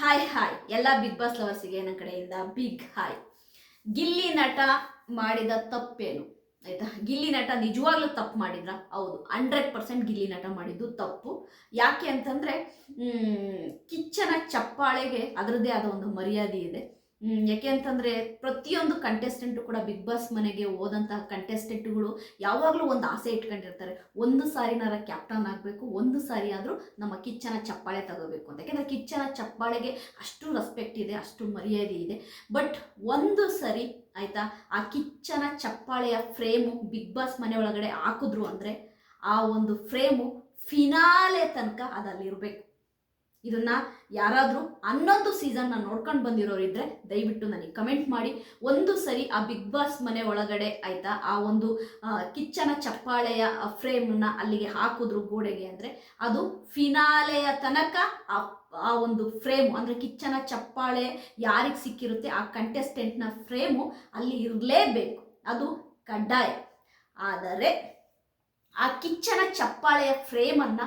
Hi hi ಎಲ್ಲ big boss ಲವರ್ಸಿಗೆ ನನ್ನ ಕಡೆಯಿಂದ ಬಿಗ್ ಹಾಯ್ ಗಿಲ್ಲಿ ನಟ ಮಾಡಿದ ತಪ್ಪೇನು? ಆಯ್ತಾ? ಗಿಲ್ಲಿ ನಟ ನಿಜವಾಗ್ಲೂ ತಪ್ಪು ಮಾಡಿದ್ರ? ಹೌದು. ಹಂಡ್ರೆಡ್ ಪರ್ಸೆಂಟ್ ಗಿಲ್ಲಿ ನಟ ಮಾಡಿದ್ದು ತಪ್ಪು. ಯಾಕೆ ಅಂತಂದ್ರೆ ಕಿಚ್ಚನ ಚಪ್ಪಾಳೆಗೆ ಅದರದ್ದೇ ಆದ ಒಂದು ಮರ್ಯಾದೆ ಇದೆ. ಯಾಕೆ ಅಂತಂದ್ರೆ ಪ್ರತಿಯೊಂದು ಕಂಟೆಸ್ಟೆಂಟು ಕೂಡ ಬಿಗ್ ಬಾಸ್ ಮನೆಗೆ ಹೋದಂತಹ ಕಂಟೆಸ್ಟೆಂಟ್ಗಳು ಯಾವಾಗಲೂ ಒಂದು ಆಸೆ ಇಟ್ಕೊಂಡಿರ್ತಾರೆ. ಒಂದು ಸಾರಿನಾರ ಕ್ಯಾಪ್ಟನ್ ಆಗಬೇಕು, ಒಂದು ಸಾರಿ ಆದರೂ ನಮ್ಮ ಕಿಚ್ಚನ ಚಪ್ಪಾಳೆ ತಗೋಬೇಕು ಅಂತ. ಯಾಕೆಂದರೆ ಕಿಚ್ಚನ ಚಪ್ಪಾಳೆಗೆ ಅಷ್ಟು ರೆಸ್ಪೆಕ್ಟ್ ಇದೆ, ಅಷ್ಟು ಮರ್ಯಾದೆ ಇದೆ. ಬಟ್ ಒಂದು ಸರಿ ಆಯಿತಾ, ಆ ಕಿಚ್ಚನ ಚಪ್ಪಾಳೆಯ ಫ್ರೇಮು ಬಿಗ್ ಬಾಸ್ ಮನೆ ಒಳಗಡೆ ಹಾಕಿದ್ರು ಅಂದರೆ, ಆ ಒಂದು ಫ್ರೇಮು ಫಿನಾಲೆ ತನಕ ಅದಲ್ಲಿರಬೇಕು ಇದನ್ನ ಯಾರಾದರೂ ಹನ್ನೊಂದು ಸೀಸನ್ನ ನೋಡ್ಕೊಂಡು ಬಂದಿರೋರು ಇದ್ರೆ ದಯವಿಟ್ಟು ನನಗೆ ಕಮೆಂಟ್ ಮಾಡಿ. ಒಂದು ಸರಿ ಆ ಬಿಗ್ ಬಾಸ್ ಮನೆ ಒಳಗಡೆ ಆಯ್ತಾ? ಆ ಒಂದು ಕಿಚ್ಚನ ಚಪ್ಪಾಳೆಯ ಫ್ರೇಮ್ನ ಅಲ್ಲಿಗೆ ಹಾಕಿದ್ರು ಗೋಡೆಗೆ ಅಂದರೆ ಅದು ಫಿನಾಲೆಯ ತನಕ ಆ ಆ ಒಂದು ಫ್ರೇಮು ಅಂದರೆ ಕಿಚ್ಚನ ಚಪ್ಪಾಳೆ ಯಾರಿಗೆ ಸಿಕ್ಕಿರುತ್ತೆ ಆ ಕಂಟೆಸ್ಟೆಂಟ್ನ ಫ್ರೇಮು ಅಲ್ಲಿ ಇರಲೇಬೇಕು. ಅದು ಕಡ್ಡಾಯ. ಆದರೆ ಆ ಕಿಚ್ಚನ ಚಪ್ಪಾಳೆಯ ಫ್ರೇಮನ್ನು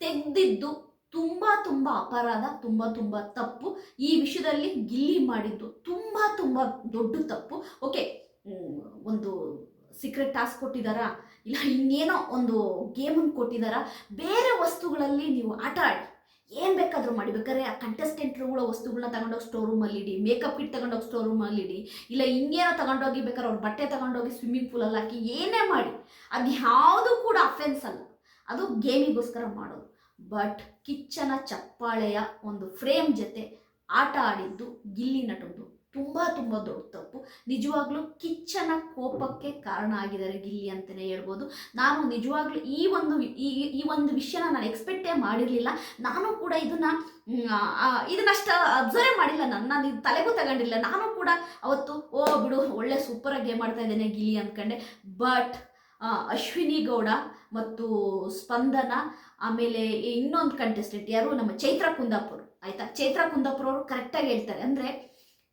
ತೆಗೆದಿದ್ದು ತುಂಬ ತುಂಬ ಅಪರಾಧ, ತುಂಬ ತುಂಬ ತಪ್ಪು. ಈ ವಿಷಯದಲ್ಲಿ ಗಿಲ್ಲಿ ಮಾಡಿದ್ದು ತುಂಬ ತುಂಬ ದೊಡ್ಡ ತಪ್ಪು. ಓಕೆ ಒಂದು ಸೀಕ್ರೆಟ್ ಟಾಸ್ಕ್ ಕೊಟ್ಟಿದ್ದಾರಾ ಇಲ್ಲ, ಇನ್ನೇನೋ ಒಂದು ಗೇಮನ್ನು ಕೊಟ್ಟಿದ್ದಾರಾ ಬೇರೆ ವಸ್ತುಗಳಲ್ಲಿ ನೀವು ಆಟ ಆಡಿ, ಏನು ಬೇಕಾದರೂ ಮಾಡಿ. ಬೇಕಾದ್ರೆ ಆ ಕಂಟೆಸ್ಟೆಂಟ್ಗಳ ವಸ್ತುಗಳನ್ನ ತಗೊಂಡೋಗಿ ಸ್ಟೋರ್ ರೂಮಲ್ಲಿ ಇಡಿ ಮೇಕಪ್ ಕಿಟ್ ತಗೊಂಡೋಗಿ ಸ್ಟೋರ್ ರೂಮಲ್ಲಿ ಇಡಿ, ಇಲ್ಲ ಇನ್ನೇನೋ ತಗೊಂಡೋಗಿ ಬೇಕಾದ್ರೆ ಅವ್ರ ಬಟ್ಟೆ ತಗೊಂಡೋಗಿ ಸ್ವಿಮ್ಮಿಂಗ್ ಪೂಲಲ್ಲಿ ಹಾಕಿ, ಏನೇ ಮಾಡಿ. ಅದು ಯಾವುದು ಕೂಡ ಅಫೆನ್ಸ್ ಅಲ್ಲ. ಅದು ಗೇಮಿಗೋಸ್ಕರ ಮಾಡೋದು. ಬಟ್ ಕಿಚ್ಚನ ಚಪ್ಪಾಳೆಯ ಒಂದು ಫ್ರೇಮ್ ಜೊತೆ ಆಟ ಆಡಿದ್ದು ಗಿಲ್ಲಿ ನಟೊಂದು. ತುಂಬ ತುಂಬ ದೊಡ್ಡ ತಪ್ಪು. ನಿಜವಾಗ್ಲೂ ಕಿಚ್ಚನ ಕೋಪಕ್ಕೆ ಕಾರಣ ಆಗಿದ್ದಾರೆ ಗಿಲ್ಲಿ ಅಂತಲೇ ಹೇಳ್ಬೋದು. ನಾನು ನಿಜವಾಗ್ಲೂ ಈ ಒಂದು ಈ ಈ ಒಂದು ವಿಷಯನ ನಾನು ಎಕ್ಸ್ಪೆಕ್ಟೇ ಮಾಡಿರಲಿಲ್ಲ. ನಾನು ಕೂಡ ಇದನ್ನ ಇದನ್ನಷ್ಟು ಅಬ್ಸರ್ವ್ ಮಾಡಿಲ್ಲ. ನನ್ನ ನಾನು ತಲೆಗೂ ತಗೊಂಡಿಲ್ಲ. ನಾನು ಕೂಡ ಅವತ್ತು, ಓ, ಬಿಡು, ಒಳ್ಳೆ ಸೂಪರಾಗಿ ಗೇಮ್ ಆಡ್ತಾ ಇದ್ದೇನೆ ಗಿಲ್ಲಿ ಅಂದ್ಕೊಂಡೆ. ಬಟ್ ಅಶ್ವಿನಿ ಗೌಡ ಮತ್ತು ಸ್ಪಂದನ ಆಮೇಲೆ ಇನ್ನೊಂದು ಕಂಟೆಸ್ಟೆಂಟ್ ಯಾರು? ನಮ್ಮ ಚೈತ್ರ ಕುಂದಾಪುರ್. ಆಯ್ತಾ? ಚೈತ್ರ ಕುಂದಾಪುರ್ ಅವರು ಕರೆಕ್ಟಾಗಿ ಹೇಳ್ತಾರೆ. ಅಂದರೆ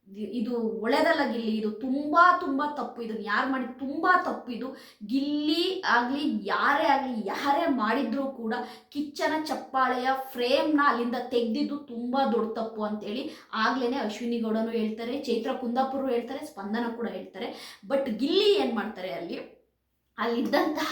ಇದು ಒಳ್ಳೆದಲ್ಲ ಗಿಲ್ಲಿ, ಇದು ತುಂಬ ತುಂಬ ತಪ್ಪು. ಇದನ್ನು ಯಾರು ಮಾಡಿ ತುಂಬ ತಪ್ಪು ಇದು. ಗಿಲ್ಲಿ ಆಗಲಿ, ಯಾರೇ ಆಗಲಿ, ಯಾರೇ ಮಾಡಿದ್ರೂ ಕೂಡ ಕಿಚ್ಚನ, ಚಪ್ಪಾಳೆಯ ಫ್ರೇಮ್ನ ಅಲ್ಲಿಂದ ತೆಗೆದಿದ್ದು ತುಂಬ ದೊಡ್ಡ ತಪ್ಪು ಅಂತೇಳಿ ಆಗ್ಲೇ ಅಶ್ವಿನಿ ಗೌಡನು ಹೇಳ್ತಾರೆ, ಚೈತ್ರ ಕುಂದಾಪುರ್ ಹೇಳ್ತಾರೆ, ಸ್ಪಂದನ ಕೂಡ ಹೇಳ್ತಾರೆ. ಬಟ್ ಗಿಲ್ಲಿ ಏನು ಮಾಡ್ತಾರೆ ಅಲ್ಲಿ? ಅಲ್ಲಿದ್ದಂತಹ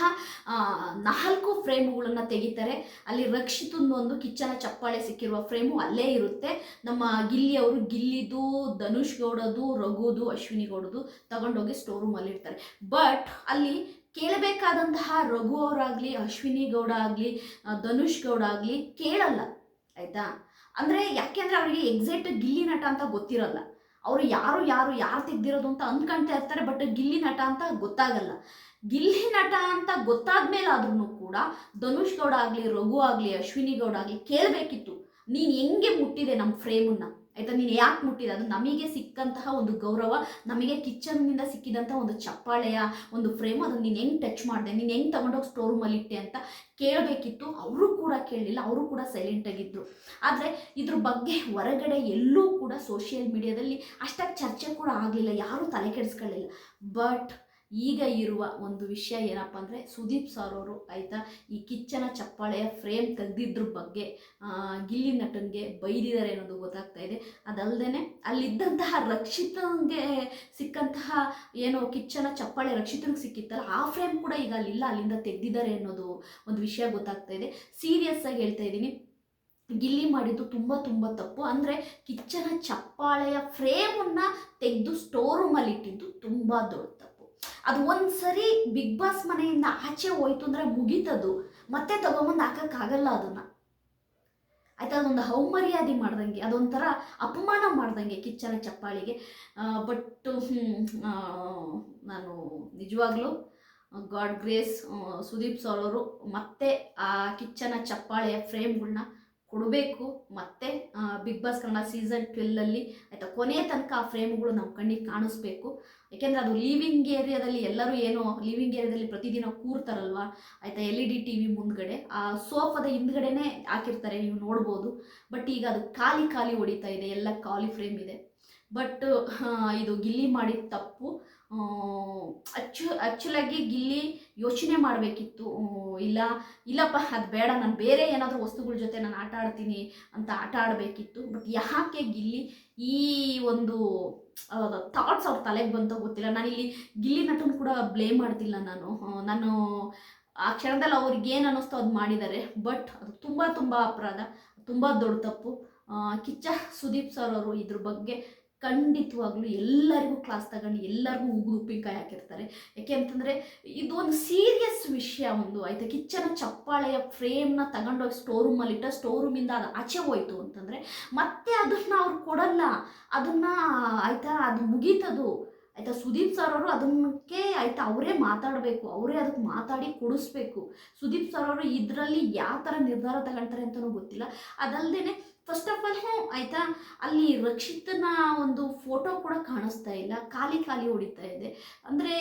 ನಾಲ್ಕು ಫ್ರೇಮ್ಗಳನ್ನು ತೆಗಿತಾರೆ. ಅಲ್ಲಿ ರಕ್ಷಿತಂದು ಒಂದು ಕಿಚ್ಚನ ಚಪ್ಪಾಳೆ ಸಿಕ್ಕಿರುವ ಫ್ರೇಮು ಅಲ್ಲೇ ಇರುತ್ತೆ. ನಮ್ಮ ಗಿಲ್ಲಿ ಅವರು ಗಿಲ್ಲಿದು ಧನುಷ್ ಗೌಡದು ರಘುದು ಅಶ್ವಿನಿ ಗೌಡದು ತಗೊಂಡೋಗಿ ಸ್ಟೋರ್ ರೂಮಲ್ಲಿ ಇರ್ತಾರೆ ಬಟ್ ಅಲ್ಲಿ ಕೇಳಬೇಕಾದಂತಹ ರಘು ಅವರಾಗಲಿ ಅಶ್ವಿನಿ ಗೌಡ ಆಗಲಿ ಧನುಷ್ ಗೌಡ ಆಗಲಿ ಕೇಳಲ್ಲ, ಆಯಿತಾ? ಅಂದರೆ ಯಾಕೆಂದರೆ ಅವರಿಗೆ ಎಕ್ಸಾಕ್ಟ್ ಗಿಲ್ಲಿ ನಟ ಅಂತ ಗೊತ್ತಿರಲ್ಲ. ಅವರು ಯಾರು ಯಾರು ಯಾರು ತೆಗ್ದಿರೋದು ಅಂತ ಅಂದ್ಕೊಳ್ತಾ ಇರ್ತಾರೆ, ಬಟ್ ಗಿಲ್ಲಿ ನಟ ಅಂತ ಗೊತ್ತಾಗಲ್ಲ. ಗಿಲ್ಲಿ ನಟ ಅಂತ ಗೊತ್ತಾದ್ಮೇಲೆ ಆದ್ರೂ ಕೂಡ ಧನುಷ್ ಗೌಡ ಆಗಲಿ, ರಘು ಆಗಲಿ, ಅಶ್ವಿನಿ ಗೌಡ ಆಗಲಿ ಕೇಳಬೇಕಿತ್ತು. ನೀನು ಹೆಂಗೆ ಮುಟ್ಟಿದೆ ನಮ್ಮ ಫ್ರೇಮನ್ನ? ಆಯ್ತಾ? ನೀನು ಯಾಕೆ ಮುಟ್ಟಿದೆ? ಅದು ನಮಗೆ ಸಿಕ್ಕಂತಹ ಒಂದು ಗೌರವ, ನಮಗೆ ಕಿಚನ್ನಿಂದ ಸಿಕ್ಕಿದಂತಹ ಒಂದು ಚಪ್ಪಾಳೆಯ ಒಂದು ಫ್ರೇಮ್, ಅದನ್ನು ನೀನು ಹೆಂಗೆ ಟಚ್ ಮಾಡಿದೆ? ನೀನು ಹೆಂಗೆ ತಗೊಂಡೋಗಿ ಸ್ಟೋರ್ ರೂಮಲ್ಲಿ ಇಟ್ಟೆ ಅಂತ ಕೇಳಬೇಕಿತ್ತು. ಅವರು ಕೂಡ ಕೇಳಲಿಲ್ಲ, ಅವರು ಕೂಡ ಸೈಲೆಂಟ್ ಆಗಿದ್ರು. ಆದರೆ ಇದ್ರ ಬಗ್ಗೆ ಹೊರಗಡೆ ಎಲ್ಲೂ ಕೂಡ ಸೋಷಿಯಲ್ ಮೀಡಿಯಾದಲ್ಲಿ ಅಷ್ಟಾಗಿ ಚರ್ಚೆ ಕೂಡ ಆಗಲಿಲ್ಲ, ಯಾರೂ ತಲೆ ಕೆಡಿಸ್ಕೊಳ್ಳಿಲ್ಲ. ಬಟ್ ಈಗ ಇರುವ ಒಂದು ವಿಷಯ ಏನಪ್ಪ ಅಂದರೆ ಸುದೀಪ್ ಸರ್ ಅವರು ಆಯಿತಾ, ಈ ಕಿಚ್ಚನ ಚಪ್ಪಾಳೆಯ ಫ್ರೇಮ್ ತೆಗೆದಿದ್ದ್ರ ಬಗ್ಗೆ ಗಿಲ್ಲಿ ನಟನ್ಗೆ ಬೈದಿದ್ದಾರೆ ಅನ್ನೋದು ಗೊತ್ತಾಗ್ತಾ ಇದೆ. ಅದಲ್ಲದೆ ಅಲ್ಲಿದ್ದಂತಹ ರಕ್ಷಿತನಿಗೆ ಸಿಕ್ಕಂತಹ ಏನೋ ಕಿಚ್ಚನ ಚಪ್ಪಾಳೆ ರಕ್ಷಿತನಿಗೆ ಸಿಕ್ಕಿತ್ತಲ್ಲ, ಆ ಫ್ರೇಮ್ ಕೂಡ ಈಗ ಅಲ್ಲಿಲ್ಲ, ಅಲ್ಲಿಂದ ತೆಗೆದಿದ್ದಾರೆ ಅನ್ನೋದು ಒಂದು ವಿಷಯ ಗೊತ್ತಾಗ್ತಾ ಇದೆ. ಸೀರಿಯಸ್ ಆಗಿ ಹೇಳ್ತಾ ಇದ್ದೀನಿ. ಗಿಲ್ಲಿ ಮಾಡಿದ್ದು ತುಂಬ ತುಂಬ ತಪ್ಪು. ಅಂದರೆ ಕಿಚ್ಚನ ಚಪ್ಪಾಳೆಯ ಫ್ರೇಮನ್ನು ತೆಗೆದು ಸ್ಟೋರ್ ರೂಮಲ್ಲಿ ಇಟ್ಟಿದ್ದು ತುಂಬ ದೊಡ್ಡ ತಪ್ಪು. ಅದು ಒಂದು ಸರಿ ಬಿಗ್ ಬಾಸ್ ಮನೆಯಿಂದ ಆಚೆ ಹೋಯ್ತು ಅಂದರೆ ಮುಗೀತದು. ಮತ್ತೆ ತಗೊಂಬಂದು ಹಾಕೋಕ್ಕಾಗಲ್ಲ ಅದನ್ನು. ಆಯ್ತಾ, ಅದೊಂದು ಹೌಮರ್ಯಾದೆ ಮಾಡ್ದಂಗೆ, ಅದೊಂಥರ ಅಪಮಾನ ಮಾಡ್ದಂಗೆ ಕಿಚ್ಚನ ಚಪ್ಪಾಳಿಗೆ. ಬಟ್ ನಾನು ನಿಜವಾಗ್ಲೂ ಗಾಡ್ ಗ್ರೇಸ್ ಸುದೀಪ್ ಸರ್ ಅವರು ಮತ್ತೆ ಆ ಕಿಚ್ಚನ ಚಪ್ಪಾಳೆಯ ಫ್ರೇಮ್ಗಳನ್ನ ಕೊಡಬೇಕು. ಮತ್ತೆ ಬಿಗ್ ಬಾಸ್ ಕನ್ನಡ ಸೀಸನ್ ಟ್ವೆಲ್ಲಲ್ಲಿ ಆಯಿತಾ, ಕೊನೆ ತನಕ ಆ ಫ್ರೇಮ್ಗಳು ನಮ್ಮ ಕಣ್ಣಿಗೆ ಕಾಣಿಸ್ಬೇಕು. ಯಾಕೆಂದ್ರೆ ಅದು ಲಿವಿಂಗ್ ಏರಿಯಾದಲ್ಲಿ ಎಲ್ಲರೂ ಏನು ಲಿವಿಂಗ್ ಏರಿಯಾದಲ್ಲಿ ಪ್ರತಿದಿನ ಕೂರ್ತಾರಲ್ವಾ? ಆಯಿತಾ L E D T V ಮುಂದ್ಗಡೆ. ಆ ಸೋಫಾದ ಹಿಂದ್ಗಡೆನೇ ಹಾಕಿರ್ತಾರೆ, ನೀವು ನೋಡ್ಬೋದು. ಬಟ್ ಈಗ ಅದು ಖಾಲಿ ಖಾಲಿ ಹೊಡಿತಾ ಇದೆ, ಎಲ್ಲ ಖಾಲಿ ಫ್ರೇಮ್ ಇದೆ. ಬಟ್ ಇದು ಗಿಲ್ಲಿ ಮಾಡಿದ ತಪ್ಪು. ಅಚ್ಚು, ಅಚ್ಚುಲಾಗಿ ಗಿಲ್ಲಿ ಯೋಚನೆ ಮಾಡಬೇಕಿತ್ತು. ಇಲ್ಲ, ಇಲ್ಲಪ್ಪ, ಅದು ಬೇಡ, ನಾನು ಬೇರೆ ಏನಾದರೂ ವಸ್ತುಗಳ ಜೊತೆ ನಾನು ಆಟ ಆಡ್ತೀನಿ ಅಂತ ಆಟ ಆಡಬೇಕಿತ್ತು. ಬಟ್ ಯಾಕೆ ಗಿಲ್ಲಿ ಈ ಒಂದು ಥಾಟ್ಸ್ ಅವ್ರ ತಲೆಗೆ ಬಂತೋ ಗೊತ್ತಿಲ್ಲ. ನಾನು ಇಲ್ಲಿ ಗಿಲ್ಲಿ ನಟನ ಕೂಡ ಬ್ಲೇಮ್ ಮಾಡ್ತಿಲ್ಲ ನಾನು. ನಾನು ಆ ಕ್ಷಣದಲ್ಲಿ ಅವ್ರಿಗೆ ಏನು ಅನ್ನಿಸ್ತೋ ಅದು ಮಾಡಿದ್ದಾರೆ. ಬಟ್ ಅದು ತುಂಬ ತುಂಬ ಅಪರಾಧ. ತುಂಬ ದೊಡ್ಡ ತಪ್ಪು. ಕಿಚ್ಚ ಸುದೀಪ್ ಸರ್ ಅವರು ಇದ್ರ ಬಗ್ಗೆ ಖಂಡಿತವಾಗ್ಲೂ ಎಲ್ಲರಿಗೂ ಕ್ಲಾಸ್ ತಗೊಂಡು ಎಲ್ಲರಿಗೂ ಉಗುರು ಉಪ್ಪಿನಕಾಯಿ ಹಾಕಿರ್ತಾರೆ. ಯಾಕೆ ಅಂತಂದರೆ ಇದು ಒಂದು ಸೀರಿಯಸ್ ವಿಷಯ ಒಂದು. ಆಯಿತಾ? ಕಿಚ್ಚನ ಚಪ್ಪಾಳೆಯ ಫ್ರೇಮ್ನ ತಗೊಂಡೋಗಿ ಸ್ಟೋರ್ ರೂಮಲ್ಲಿ ಇಟ್ಟ ಸ್ಟೋರ್ ರೂಮಿಂದ ಅದು ಆಚೆ ಹೋಯ್ತು ಅಂತಂದರೆ ಮತ್ತೆ ಅದನ್ನು ಅವ್ರು ಕೊಡಲ್ಲ. ಅದನ್ನು ಆಯಿತಾ? ಅದು ಮುಗೀತದು. ಆಯಿತಾ? ಸುದೀಪ್ ಸರ್ ಅವರು ಅದಕ್ಕೆ ಆಯಿತಾ ಅವರೇ ಮಾತಾಡಬೇಕು. ಅವರೇ ಅದಕ್ಕೆ ಮಾತಾಡಿ ಕೊಡಿಸ್ಬೇಕು. ಸುದೀಪ್ ಸರ್ ಅವರು ಇದರಲ್ಲಿ ಯಾವ ಥರ ನಿರ್ಧಾರ ತಗೊಳ್ತಾರೆ ಅಂತಲೂ ಗೊತ್ತಿಲ್ಲ. ಅದಲ್ಲದೆ ಫಸ್ಟ್ ಆಫ್ ಆಲ್ ಹ್ಞೂ, ಆಯಿತಾ? ಅಲ್ಲಿ ರಕ್ಷಿತನ ಒಂದು ಫೋಟೋ ಕೂಡ ಕಾಣಿಸ್ತಾ ಇಲ್ಲ. ಖಾಲಿ ಖಾಲಿ ಹೊಡಿತಾ ಇದೆ. ಅಂದರೆ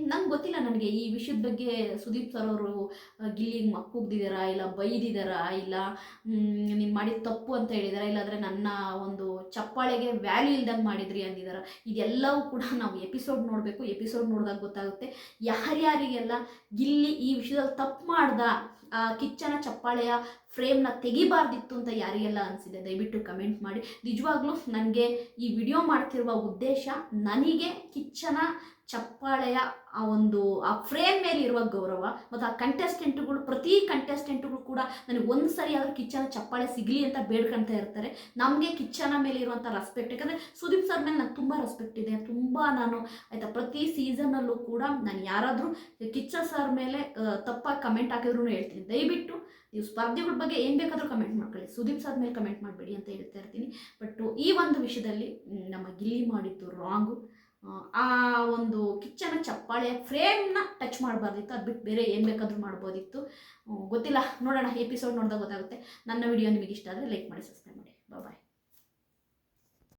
ನಂಗೆ ಗೊತ್ತಿಲ್ಲ ನನಗೆ ಈ ವಿಷಯದ ಬಗ್ಗೆ ಸುದೀಪ್ ಸರ್ ಅವರು ಗಿಲ್ಲಿಗೆ ಮಕ್ಕುಗ್ದಿದ್ದಾರಾ ಇಲ್ಲ ಬೈದಿದ್ದಾರಾ ಇಲ್ಲ ನೀನು ಮಾಡಿದ ತಪ್ಪು ಅಂತ ಹೇಳಿದಾರಾ ಇಲ್ಲಾಂದರೆ ನನ್ನ ಒಂದು ಚಪ್ಪಾಳೆಗೆ ವ್ಯಾಲ್ಯೂ ಇಲ್ದಂಗೆ ಮಾಡಿದ್ರಿ ಅಂದಿದ್ದಾರಾ ಇದೆಲ್ಲವೂ ಕೂಡ ನಾವು ಎಪಿಸೋಡ್ ನೋಡಬೇಕು. ಎಪಿಸೋಡ್ ನೋಡಿದಾಗ ಗೊತ್ತಾಗುತ್ತೆ. ಯಾರ್ಯಾರಿಗೆಲ್ಲ ಗಿಲ್ಲಿ ಈ ವಿಷಯದಲ್ಲಿ ತಪ್ಪು ಮಾಡ್ದ, ಆ, ಕಿಚ್ಚನ ಚಪ್ಪಾಳೆಯ ಫ್ರೇಮ್ನ ತೆಗಿಬಾರ್ದಿತ್ತು ಅಂತ ಯಾರಿಗೆಲ್ಲ ಅನಿಸಿದೆ ದಯವಿಟ್ಟು ಕಮೆಂಟ್ ಮಾಡಿ. ನಿಜವಾಗ್ಲೂ ನನಗೆ ಈ ವಿಡಿಯೋ ಮಾಡ್ತಿರುವ ಉದ್ದೇಶ ನನಗೆ ಕಿಚ್ಚನ ಚಪ್ಪಾಳೆಯ ಆ ಒಂದು, ಆ ಫ್ರೇಮ್ ಮೇಲೆ ಇರುವ ಗೌರವ ಮತ್ತು ಆ ಕಂಟೆಸ್ಟೆಂಟ್ಗಳು ಪ್ರತಿ ಕಂಟೆಸ್ಟೆಂಟ್ಗಳು ಕೂಡ ನನಗೆ ಒಂದು ಸರಿ ಆದರೂ ಕಿಚ್ಚನ ಚಪ್ಪಾಳೆ ಸಿಗಲಿ ಅಂತ ಬೇಡ್ಕೊಳ್ತಾ ಇರ್ತಾರೆ. ನಮಗೆ ಕಿಚ್ಚನ ಮೇಲೆ ಇರುವಂಥ ರೆಸ್ಪೆಕ್ಟ್ ಯಾಕಂದರೆ ಸುದೀಪ್ ಸರ್ ಮೇಲೆ ನನಗೆ ತುಂಬ ರೆಸ್ಪೆಕ್ಟ್ ಇದೆ. ತುಂಬ ನಾನು ಆಯಿತಾ ಪ್ರತಿ ಸೀಸನಲ್ಲೂ ಕೂಡ ನಾನು ಯಾರಾದರೂ ಕಿಚ್ಚ ಸರ್ ಮೇಲೆ ತಪ್ಪಾಗಿ ಕಮೆಂಟ್ ಹಾಕಿದ್ರು ಹೇಳ್ತೀನಿ. ದಯವಿಟ್ಟು ನೀವು ಸ್ಪರ್ಧೆಗಳ ಬಗ್ಗೆ ಏನು ಬೇಕಾದರೂ ಕಮೆಂಟ್ ಮಾಡ್ಕೊಳ್ಳಿ. ಸುದೀಪ್ ಸರ್ ಮೇಲೆ ಕಮೆಂಟ್ ಮಾಡಬೇಡಿ ಅಂತ ಹೇಳ್ತಾ ಇರ್ತೀನಿ. ಬಟ್ ಈ ಒಂದು ವಿಷಯದಲ್ಲಿ ನಮ್ಮ ಗಿಲ್ಲಿ ಮಾಡಿದ್ದು ರಾಂಗು ಆ ಒಂದು ಕಿಚ್ಚನ ಚಪ್ಪಾಳೆಯ ಫ್ರೇಮ್ನ ಟಚ್ ಮಾಡಬಾರ್ದಿತ್ತು. ಅದು ಬಿಟ್ಟು ಬೇರೆ ಏನು ಬೇಕಾದರೂ ಮಾಡ್ಬೋದಿತ್ತು. ಗೊತ್ತಿಲ್ಲ. ನೋಡೋಣ ಎಪಿಸೋಡ್ ನೋಡಿದಾಗ ಗೊತ್ತಾಗುತ್ತೆ. ನನ್ನ ವಿಡಿಯೋ ನಿಮಗೆ ಇಷ್ಟ ಆದರೆ ಲೈಕ್ ಮಾಡಿ ಸಬ್ಸ್ಕ್ರೈಬ್ ಮಾಡಿ.